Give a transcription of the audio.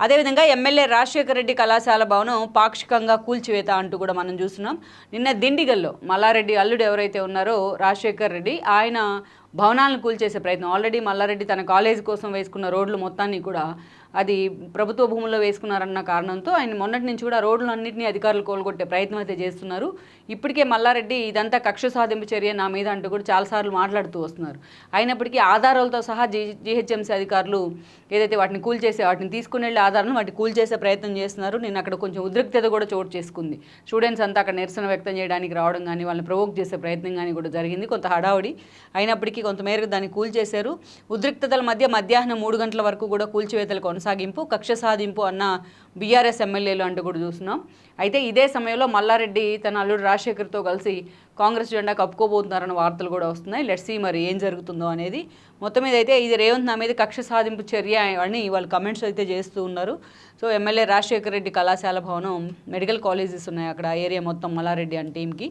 అదేవిధంగా ఎమ్మెల్యే రాజశేఖర రెడ్డి కళాశాల భవనం పాక్షికంగా కూల్చివేత అంటూ కూడా మనం చూస్తున్నాం. నిన్న దిండిగల్లో మల్లారెడ్డి అల్లుడు ఎవరైతే ఉన్నారో రాజశేఖర్ రెడ్డి ఆయన భవనాలను కూల్చేసే ప్రయత్నం. ఆల్రెడీ మల్లారెడ్డి తన కాలేజ్ కోసం వేసుకున్న రోడ్లు మొత్తాన్ని కూడా అది ప్రభుత్వ భూముల్లో వేసుకున్నారన్న కారణంతో ఆయన మొన్నటి నుంచి కూడా రోడ్లు అన్నింటినీ అధికారులు కోలుగొట్టే ప్రయత్నం అయితే చేస్తున్నారు. ఇప్పటికే మల్లారెడ్డి ఇదంతా కక్ష సాధింపు చర్య నా మీద అంటూ కూడా చాలాసార్లు మాట్లాడుతూ వస్తున్నారు. అయినప్పటికీ ఆధారాలతో సహా జి జిహెచ్ఎంసీ అధికారులు ఏదైతే వాటిని కూల్చేసే వాటిని తీసుకుని వెళ్ళే ఆధారాలను వాటిని కూల్చేసే ప్రయత్నం చేస్తున్నారు. నేను అక్కడ కొంచెం ఉద్రిక్తత కూడా చోటు చేసుకుంది. స్టూడెంట్స్ అంతా అక్కడ నిరసన వ్యక్తం చేయడానికి రావడం కానీ వాళ్ళని ప్రవోక్ చేసే ప్రయత్నం కానీ కూడా జరిగింది. కొంత హడావుడి అయినప్పటికీ కొంతమేరకు దాన్ని కూల్చేశారు ఉద్రిక్తతల మధ్య మధ్యాహ్నం మూడు గంటల వరకు కూడా కూల్చివేతలు కొనసాగింపు కక్ష సాధింపు అన్న బీఆర్ఎస్ ఎమ్మెల్యేలు అంటూ కూడా చూస్తున్నాం. అయితే ఇదే సమయంలో మల్లారెడ్డి తన అల్లుడు రాజశేఖర్తో కలిసి కాంగ్రెస్ జెండా కప్పుకోబోతున్నారన్న వార్తలు కూడా వస్తున్నాయి. లెట్స్ సీ మరి ఏం జరుగుతుందో అనేది. మొత్తం మీద అయితే ఇది రేవంత్ నా మీద కక్ష సాధింపు చర్య అని వాళ్ళు కమెంట్స్ అయితే చేస్తూ ఉన్నారు. సో ఎమ్మెల్యే రాజశేఖర రెడ్డి కళాశాల భవనం మెడికల్ కాలేజెస్ ఉన్నాయి అక్కడ ఏరియా మొత్తం మల్లారెడ్డి అని టీంకి